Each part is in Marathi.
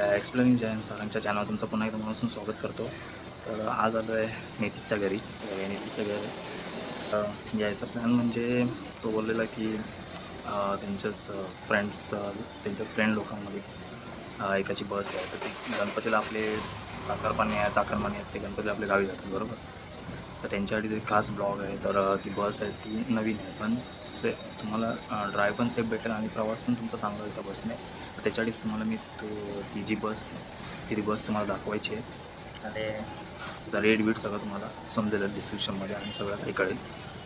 आपल्या एक्सप्लेनिंग जयंत सरांच्या चॅनल तुमचं पुन्हा एकदा मनापासून स्वागत करतो. तर आज आलो आहे नितीच्या घरी. तर घरी यायचा प्लॅन म्हणजे तो बोललेला की त्यांच्याच फ्रेंड्स त्यांच्याच फ्रेंड लोकांमध्ये एकाची बस आहे. तर ती गणपतीला आपले चाकरपाणी आहे चाकरमानी आहेत ते गणपतीला आपल्या गावी जातात बरोबर? तर त्यांच्यासाठी ते खास ब्लॉग आहे. तर ती बस आहे ती नवीन आहे पण से तुम्हाला ड्रायव्ह पण सेफ भेटेल आणि प्रवास पण तुमचा चांगला होईल त्या बसने. तर त्याच्यासाठी तुम्हाला मी तो ती जी बस आहे ती बस तुम्हाला दाखवायची आहे. आणि त्याचा रेट बीट सगळं तुम्हाला समजेल डिस्क्रिप्शनमध्ये आणि सगळं काही कळेल.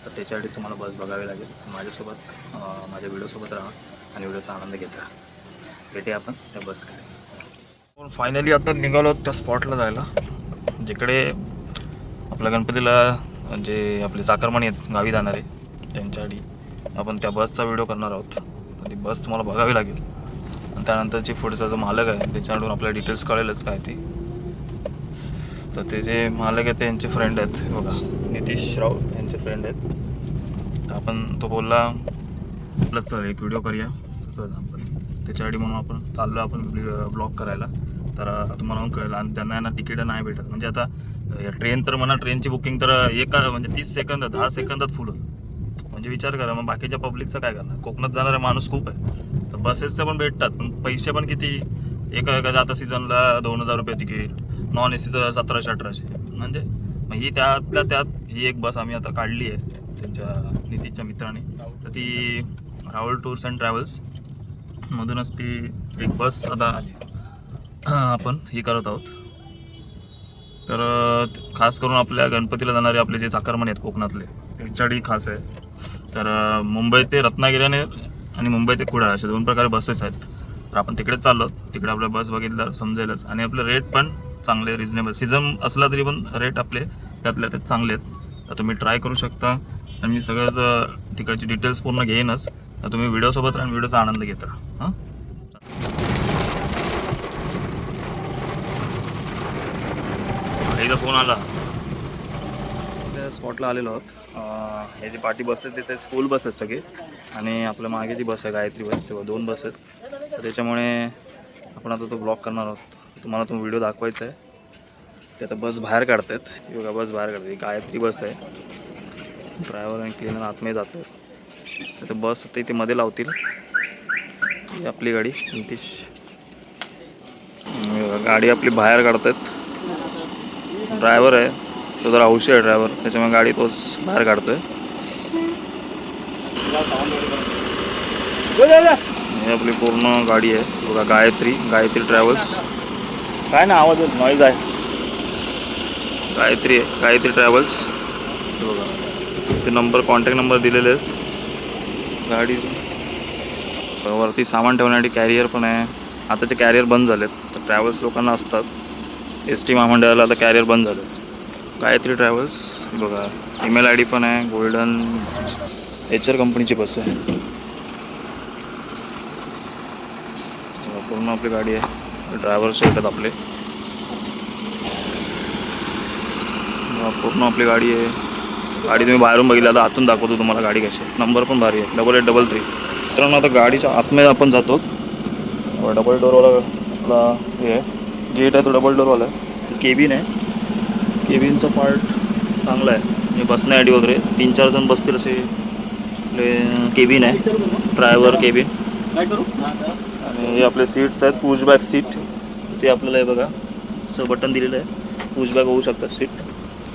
तर त्याच्यासाठी तुम्हाला बस बघावी लागेल. तर माझ्यासोबत माझ्या व्हिडिओसोबत राहा आणि व्हिडिओचा आनंद घेत राहा. भेटूया आपण त्या बसकडे. फायनली आता निघालो त्या स्पॉटला जायला. जिकडे आपल्या गणपतीला जे आपले चाकरमाणी आहेत गावी जाणारे त्यांच्यासाठी आपण त्या बसचा व्हिडिओ करणार आहोत. ती बस तुम्हाला बघावी लागेल. आणि त्यानंतरची पुढचा जो मालक आहे त्याच्याकडून आपल्याला डिटेल्स कळेलच काय ते. तर ते जे मालक आहेत त्यांचे फ्रेंड आहेत. बघा नितीश राव यांचे फ्रेंड आहेत. तर आपण तो बोलला आपलं चल एक व्हिडिओ करूया. चल आपण त्याच्यासाठी म्हणून आपण चाललो आपण ब्लॉग करायला. तर तुम्हाला पण कळेल. आणि त्यांना ना तिकीटं नाही भेटत. म्हणजे आता ट्रेन तर म्हणा ट्रेनची बुकिंग तर एका म्हणजे तीस सेकंदात दहा सेकंदात फुल म्हणजे विचार करा मग बाकीच्या पब्लिकचं काय करणार? कोकणात जाणारा माणूस खूप आहे. तर बसेसचं पण भेटतात पण पैसे पण किती? एका एका जाता सीझनला दोन हजार रुपये तिकीट नॉन ए सीचं सतराशे अठराशे. म्हणजे मग ही त्यातल्या त्यात ही एक बस आम्ही आता काढली आहे त्यांच्या नितीच्या मित्राने. तर ती राहुल टूर्स अँड ट्रॅव्हल्स मधूनच ती एक बस आता आपण ही करत आहोत. तर खास करून आपल्या गणपतीला जाणारे आपले जे चाकरमानी आहेत कोकणातले त्यांच्यासाठी खास आहे. तर मुंबई ते रत्नागिरीने आणि मुंबई ते कुडाळ असे दोन प्रकारे बसेस आहेत. तर आपण तिकडेच चाललो तिकडे आपल्या बस बघितल्यावर समजेलच. आणि आपले रेट पण चांगले रिजनेबल सीझन असला तरी पण रेट आपले त्यातल्या त्यात चांगले आहेत. तर तुम्ही ट्राय करू शकता. तर मी सगळंच तिकडची डिटेल्स पूर्ण घेईनच. तर तुम्ही व्हिडिओसोबत राहून व्हिडिओचा आनंद घेत राहा. हां? एकदा फोन आला. त्या स्पॉटला आलेलो आहोत. हे जे पाठी बस आहेत तिथे स्कूल बस आहेत सगळे. आणि आपल्या मागे जी बस आहे गायत्री बस तेव्हा दोन बस आहेत. तर त्याच्यामुळे आपण आता तो ब्लॉक करणार आहोत. तुम्हाला तो व्हिडिओ दाखवायचा आहे. ते आता बस बाहेर काढतात योगा बस बाहेर काढतात गायत्री बस आहे. ड्रायव्हर आणि क्लिनर आतमध्ये जातो तर बस आता इथे मध्ये लावतील. आपली गाडी नितीश. गाडी आपली बाहेर काढतात ड्रायव्हर आहे. तो जरा हौशी आहे ड्रायव्हर. त्याच्यामुळे गाडी तोच बाहेर काढतोय. ही आपली पूर्ण गाडी आहे. बघा गायत्री गायत्री ट्रॅव्हल्स काय ना आवाज नॉईज आहे. गायत्री आहे गायत्री ट्रॅव्हल्स बघा. ते नंबर कॉन्टॅक्ट नंबर दिलेले आहेत. गाडी. वरती सामान ठेवण्यासाठी कॅरियर पण आहे. आता ते कॅरियर बंद झालेत. तर ट्रॅव्हल्स लोकांना असतात. एस टी महामंडळाला आता कॅरियर बंद झालं. गायत्री ट्रॅव्हल्स बघा ईमेल आय डी पण आहे गोल्डन एच आर कंपनीची बस आहे. पूर्ण आपली गाडी आहे. ड्रायव्हर्स येतात आपले. पूर्ण आपली गाडी आहे. गाडी तुम्ही बाहेरून बघितली आता आतून दाखवतो तुम्हाला गाडी कशी आहे. नंबर पण भारी आहे. डबल एट डबल थ्री मित्रांनो आता गाडीच्या आतमध्ये आपण जातो. डबल डोरवाला आपला हे आहे. गेट आहे तो डबल डोरवाला आहे. केबिन आहे. केबिनचा पार्ट चांगला आहे. म्हणजे बसण्यासाठी वगैरे. तीन चार जण बसतील असे. आपले केबिन आहे. ड्रायव्हर केबिन काय करू? आणि हे आपले सीट्स आहेत पुश बॅक सीट ते आपल्याला हे बघा. असं बटन दिलेलं आहे. पुश बॅक होऊ शकतात सीट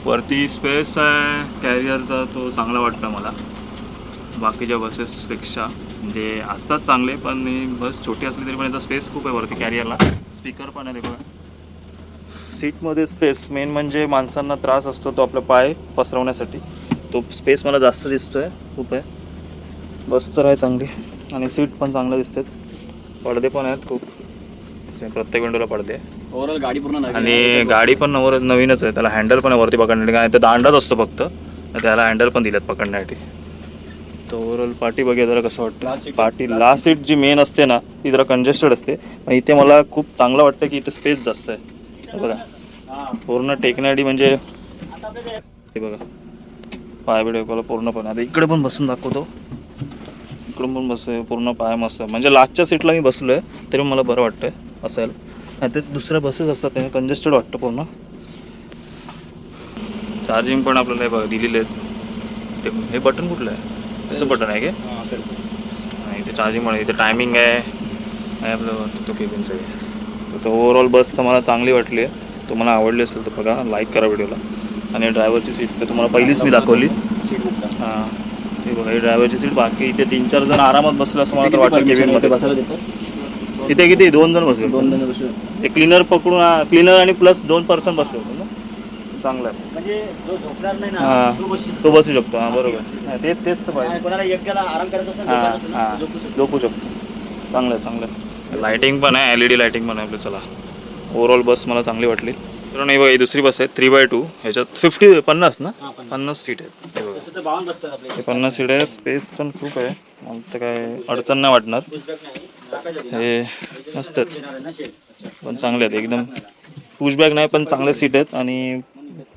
वरती स्पेस आहे. कॅरियरचा तो चांगला वाटतं मला. बाकीच्या बसेसपेक्षा म्हणजे असतात चांगले पण बस छोटी असली तरी पण याचा स्पेस खूप आहे वरती कॅरियरला स्पीकर पण आहे ते बघा. सीटमध्ये स्पेस मेन म्हणजे माणसांना त्रास असतो तो आपला पाय पसरवण्यासाठी. तो स्पेस मला जास्त दिसतोय. खूप आहे. बस तर आहे चांगली. आणि सीट पण चांगलं दिसतात पडदे पण आहेत खूप. प्रत्येक विंडोला पडदे आहे. ओव्हरऑल गाडी पूर्ण आणि आहे. गाडी पण नवर नवीनच आहे. त्याला हँडल पण आहे वरती पकडण्यासाठी. काय ते दांडाच असतो फक्त. तर त्याला हँडल पण दिलेत पकडण्यासाठी. तर ओव्हरऑल पार्टी बघा जरा कसं वाटतं. पार्टी लास्ट सीट जी मेन असते ना ती जरा कंजेस्टेड असते. पण इथे मला खूप चांगलं वाटतं की इथे स्पेस जास्त आहे. बघा. पूर्ण टेकण्यासाठी म्हणजे हे बघा. पाय बिडे पूर्णपणे आता इकडे पण बसून दाखवतो. इकडून पण बस पूर्ण पाय मस्त. म्हणजे लास्टच्या सीटला मी बसलो आहे तरी मला बरं वाटतंय असेल. नाही ते दुसऱ्या बसेस असतात त्याने कंजेस्टेड वाटतं पूर्ण. चार्जिंग पण आपल्याला हे बघा दिलेले आहेत. ते हे बटन कुठलं आहे? त्याचं बटन आहे का असेल आणि ते चार्जिंग आहे इथे टायमिंग आहे. आहे आपलं तो केबिनचं आहे. तर तो ओव्हरऑल बस तर मला चांगली वाटली आहे. तुम्हाला आवडली असेल तर बघा लाईक करा व्हिडिओला आणि ड्रायव्हरची सीट तर तुम्हाला पहिलीच मी दाखवली. सीट. हां हे बघा ही ड्रायव्हरची सीट बाकी इथे तीन चार जण आरामात बसले असं मला तर वाटतं केबिनमध्ये. बसायला देतात इथे किती? दोन जण बसले दोन जण बसू ते क्लीनर पकडून क्लीनर आणि प्लस दोन पर्सन बसले होते. ना चांगलं. आहे म्हणजे जो झोपणार नाही हा. ना तो बसू तो बसू शकतो. हां बरोबर. नाही, तेच तेच तर पाहिजे. कोणाला एकट्याला आराम करायचा असेल हां झोपायचं असेल ना, हां. झोपू शकतो. झोपू शकतो. चांगलं आहे चांगलं आहे. लायटिंग पण आहे एल ई डी लायटिंग पण आहे आपली चला. ओव्हरऑल बस मला चांगली वाटली. तर नाही बघा ही दुसरी बस आहे थ्री बाय टू ह्याच्यात फिफ्टी पन्नास ना? हां, पण पन्नास सीट आहेत. हे बघा. तसं तर बावन्न बसतात आपले. हे पन्नास सीट आहे स्पेस पण खूप आहे. मला तर काय अडचण नाही वाटणार. नाही. हे मस्त आहेत येणार आहे ना शेड. पण चांगले आहेत एकदम. पुशबॅक नाही पण चांगले सीट आहेत. आणि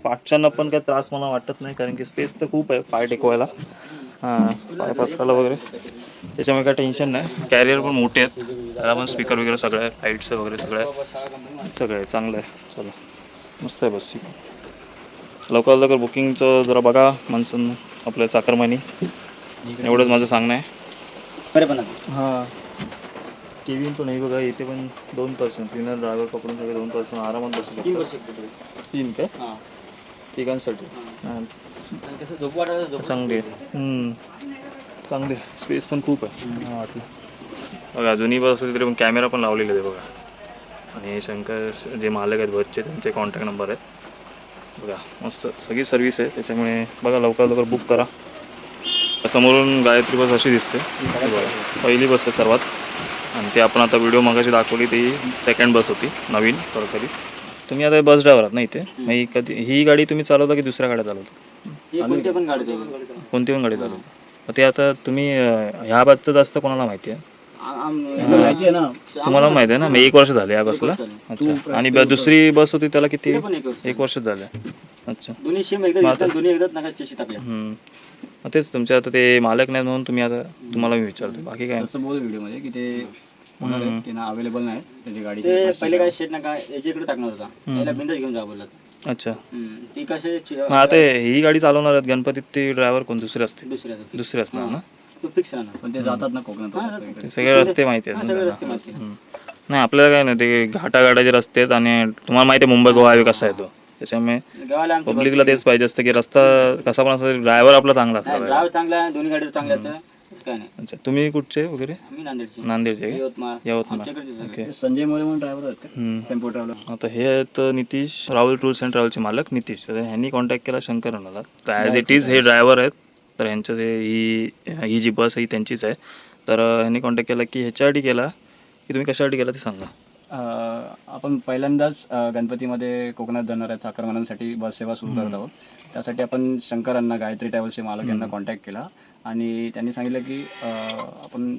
पाठच्यांना पण काही त्रास मला वाटत नाही कारण की स्पेस तर खूप आहे पाय टेकवायला. हां पाय पसरायला वगैरे. त्याच्यामुळे काही टेन्शन नाही. कॅरियर पण मोठे आहेत. त्याला पण स्पीकर वगैरे सगळं आहे. लाईट्स वगैरे सगळं आहे. सगळं आहे. चांगलं आहे. चला. मस्त आहे बस. सीट लवकर लवकर बुकिंगचं जरा बघा माणसांना आपल्या चाकरमानी एवढंच माझं सांगणं आहे. बरे पण. हां. केविन पण नाही बघा इथे पण दोन पर्सन क्लिनर ड्रायव्हर पकडून सगळे दोन पर्सन आरामात बसू तीन शकतो. तीन काय. तिघांसाठी. आणि कसं झोपू वाटायला झोपू चांगली आहे. चांगली स्पेस पण खूप आहे. हा, वाटलं. बघा जुनी बस असली तरी पण कॅमेरा पण लावलेले आहे बघा. आणि शंकर जे मालक आहेत बसचे त्यांचे कॉन्टॅक्ट नंबर आहेत. बघा मस्त सगळी सर्व्हिस आहे. त्याच्यामुळे बघा लवकर लवकर बुक करा. समोरून गायत्री बस अशी दिसते. बघा पहिली बस आहे सर्वात. आणि ती आपण आता व्हिडिओ मगाशी दाखवली ती सेकंड बस होती नवीन सरकारी तुम्ही आता बस ड्रायव्हर आहात ना इथे? मग ही कधी ही गाडी तुम्ही चालवता की दुसऱ्या गाड्या चालवता? कोणते पण गाडी देईल. कोणती पण गाडी चालवता? मग ते आता तुम्ही अं, ह्या बसचं जास्त कोणाला माहिती आहे? माहिती ना. तुम्हाला माहिती आहे ना? मी एक वर्ष झाले या बसला? अच्छा. आणि ब- दुसरी बस होती त्याला किती? पण एक वर्ष. एक वर्ष झालं. अच्छा. दोन्ही सेम एकदा घेतल्या, दोन्ही एकदाच नका चेशी टाकल्या हम्म. मग तेच तुमचे आता ते मालक नाही म्हणून तुम्ही आता तुम्हाला मी विचारतो बाकी काय? असं बोल व्हिडिओमध्ये की ते अवेलेबल नाही त्याची गाडी ते पहिले काय शेट टाकणार होता. त्याला बिंदच घेऊन जा बोलत अच्छा. ती कसे मग आता ही गाडी चालवणार आहेत गणपतीत ते ड्रायव्हर कोण? दुसरे असते. दुसऱ्या दुसरे असणार ना? तो फिक्स राहणार. पण ते जातात ना कोकणात वगैरे सगळीकडे. ते सगळे रस्ते माहिती आहेत सगळे. रस्ते. नाही आपल्याला काय नाही ते घाटाघाटाचे रस्ते आहेत आणि तुम्हाला माहिती आहे मुंबई गोवा हायवे कसा आहे तो. त्याच्यामुळे पब्लिकला तेच पाहिजे असतं की रस्ता कसा पण असं ड्रायव्हर आपला चांगला ड्रायव्हर चांगला दोन्ही गाडी चांगल्या तसं काय नाही. अच्छा तुम्ही कुठचे वगैरे? आम्ही नांदेडची. नांदेडचे का? यवतमाळ. यवतमाळ. आमच्याकडचे सगळे. ओके. ते संजय मोरे म्हणून ड्रायव्हर आहेत का? हम्म. टेम्पो ट्रॅव्हलर आता हे आहेत नितीश राहुल टूर्स अँड ट्रॅव्हलचे मालक नितीश. तर ह्यांनी कॉन्टॅक्ट केला शंकर अण्णाला. तर ॲज इट इज हे ड्रायव्हर आहेत. तर ह्यांचं ते ही ही जी बस आहे ही त्यांचीच आहे. तर अं, ह्यांनी कॉन्टॅक्ट केला की ह्याच्यासाठी केला की तुम्ही कशासाठी केला ते सांगा. आपण पहिल्यांदाच अं, गणपतीमध्ये कोकणात जाणाऱ्या चाकरमानांसाठी बस सेवा सुरू करत आहोत. त्यासाठी आपण शंकरांना गायत्री ट्रॅव्हल्सचे मालक यांना कॉन्टॅक्ट केला. आणि त्यांनी सांगितलं की आपण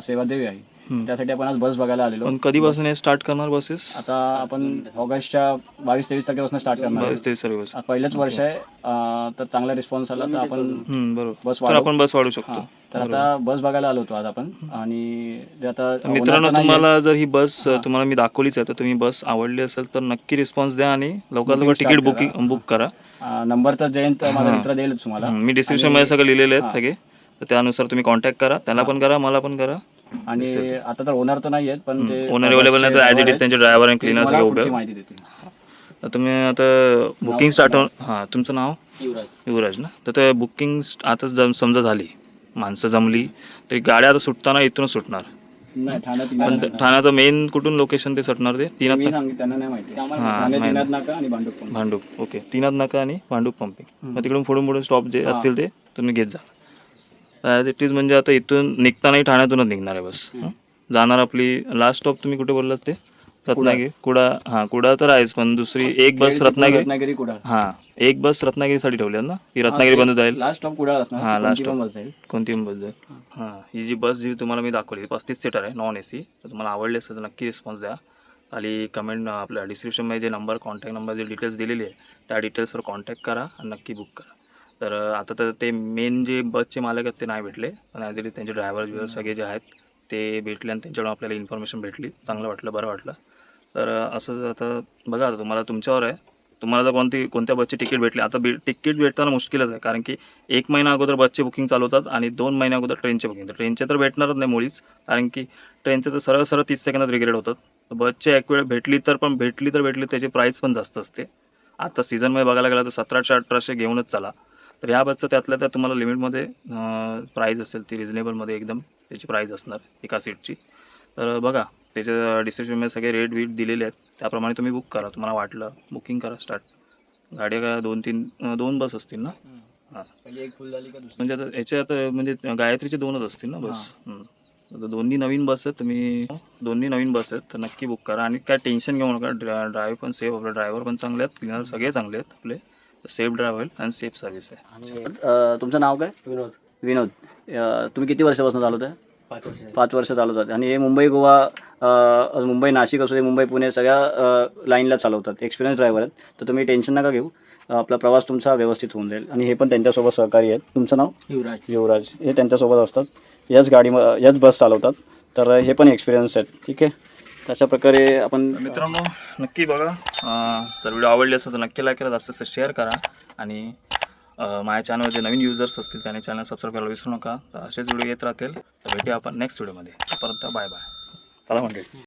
सेवा देऊया आहे त्यासाठी आपण आज बस बघायला आलेलो. पण कधीपासून हे स्टार्ट करणार बसेस आता आपण ऑगस्टच्या बावीस तेवीस तारखेपासून स्टार्ट करणार बावीस आहोत. ते सर्व बस आज पहिलंच वर्ष आहे. तर चांगला रिस्पॉन्स आला तर आपण हम्म, बरोबर. बस तर वाढवू. आपण बस वाढू हां. शकतो तर आता बस बघायला आलो होतो आज आपण. आणि जे आता तर मित्रांनो होणार तर नाहीये. तुम्हाला जर ही बस तुम्हाला मी दाखवलीच आहे तर तुम्ही बस आवडली असेल तर नक्की रिस्पॉन्स द्या आणि लवकरात लवकर तिकीट. बुकिंग बुक करा. अं, नंबर तर जयंत माझा. मित्र देईल तुम्हाला. हम्म, मी डिस्क्रिप्शनमध्ये सगळं लिहिलेले आहेत सगळे. तर त्यानुसार तुम्ही कॉन्टॅक्ट करा. त्याला पण करा मला पण करा. आणि आता तर होणार तर नाही आहेत पण ते ओनर अवेलेबल नाही तर ॲज इट इज त्यांचे ड्रायव्हर आणि क्लिनर सगळे पुढची. माहिती देतील. तर तुम्ही आता बुकिंग स्टार्ट हां तुमचं नाव? युवराज. युवराज ना? तर ते बुकिंग आता जम समजा झाली. माणसं जमली तरी गाड्या आता सुटताना इथूनच सुटणार. नाही ठाण्यात पण ते-. ठाण्याचं मेन कुठून लोकेशन ते सुटणार ते? मी तीनात सांगितलं त्यांना नाही माहिती. आम्हाला हां ठाणे माहिती. दिनात नाका आणि भांडूप पण भांडूप. ओके तीनात नाका आणि भांडूप पंपिंग. मग तिकडून पुढून पुढे स्टॉप जे असतील ते तुम्ही घेत जा. ॲज इट इज म्हणजे आता इथून निघतानाही ठाण्यातूनच निघणार आहे बस. हं? जाणार आपली लास्ट स्टॉप तुम्ही कुठे बोललात ते? रत्नागिरी. कुडा हां कुडा तर आहेच पण दुसरी एक बस रत्नागिरी. रत्नागिरी कुडाळ. हां एक बस रत्नागिरीसाठी ठेवली आहे ना? की रत्नागिरी बंद जाईल. लास्ट स्टॉप कुडाळ असणार. हां, पण stop. बस जाईल. कोणती पण बस जाईल. हां. ही जी बस जी तुम्हाला मी दाखवली पस्तीस सीटर आहे नॉन ए सी तर तुम्हाला आवडली असेल तर नक्की रिस्पॉन्स द्या. खाली कमेंट आपल्या डिस्क्रिप्शनमध्ये जे नंबर कॉन्टॅक्ट नंबर जे डिटेल्स दिलेली आहे त्या डिटेल्सवर कॉन्टॅक्ट करा आणि नक्की बुक करा. तर आता तर ते मेन जे बसचे मालक आहेत ते नाही भेटले. पण ॲज इट त्यांचे ड्रायव्हर बिवर सगळे जे आहेत ते भेटले आणि त्यांच्याकडून आपल्याला इन्फॉर्मेशन भेटली. चांगलं वाटलं बरं वाटलं. तर असं आता बघा आता तुम्हाला तुमच्यावर आहे. तुम्हाला जर कोणती कोणत्या बसची तिकीट भेटली आता बे तिकीट भेटताना मुश्किलच आहे. कारण की एक महिना अगोदर बसचे बुकिंग चालू होतात आणि दोन महिन्या अगोदर ट्रेनचे बुकिंग तर ट्रेनचे तर भेटणारच नाही मुळीच. कारण की ट्रेनचे तर सरळ सरळ तीस सेकंदात रिग्रेट होतात. बसची बसचे एक वेळ भेटली तर पण भेटली तर भेटली त्याची प्राईस पण जास्त असते. आता सीझनमध्ये बघायला गेला तर सतराशे अठराशे घेऊनच चला. तर ह्या बसचं त्यातल्या त्यात तुम्हाला लिमिटमध्ये प्राईज असेल ती रिजनेबलमध्ये एकदम त्याची प्राईज असणार एका सीटची तर बघा त्याच्या डिस्क्रिप्शनमध्ये सगळे रेट बीट दिलेले आहेत. त्याप्रमाणे तुम्ही बुक करा. तुम्हाला वाटलं बुकिंग करा स्टार्ट गाड्या का दोन तीन दोन बस असतील ना? पहिली एक फुल झाली का दुसरी? म्हणजे आता याचे आता म्हणजे गायत्रीचे दोनच असतील ना बस? हं. आता दोन्ही नवीन बस आहेत तुम्ही दोन्ही नवीन बस आहेत तर नक्की बुक करा. आणि काय टेन्शन घेऊ नका. ड्रा ड्राईव्ह पण सेफ आपले ड्रायव्हर पण चांगले आहेत क्लिनर सगळे चांगले आहेत आपले. सेफ ड्राईव्ह होईल आणि सेफ सर्व्हिस आहे. आणि अ, तुमचं नाव काय? विनोद. विनोद. अ, तुम्ही किती वर्षापासून चालवत आहे पाच वर्ष. पाच वर्ष चालवतात आणि हे मुंबई गोवा अ, मुंबई नाशिक असू दे मुंबई पुणे सगळ्या अ, लाईनला चालवतात. एक्सपिरियन्स ड्रायव्हर आहेत. तर तुम्ही टेन्शन नका घेऊ. अ, आपला प्रवास तुमचा व्यवस्थित होऊन जाईल. आणि हे पण त्यांच्यासोबत सहकारी आहेत. तुमचं नाव? युवराज. युवराज. हे त्यांच्यासोबत असतात. याच गाडी याच बस चालवतात. तर हे पण एक्सपिरियन्स आहेत. ठीक आहे? तशा प्रकारे आपण मित्रांनो नक्की बघा. जर व्हिडिओ आवडले असेल तर नक्की लाईक करा जास्त जास्त शेअर करा. आणि माझ्या चॅनलवर जे नवीन युजर्स असतील त्याने चॅनल सबस्क्राईब करायला विसरू नका. तर असेच व्हिडिओ येत राहतील. तर भेटूया आपण नेक्स्ट व्हिडिओमध्ये तोपर्यंत बाय बाय चला म्हणजे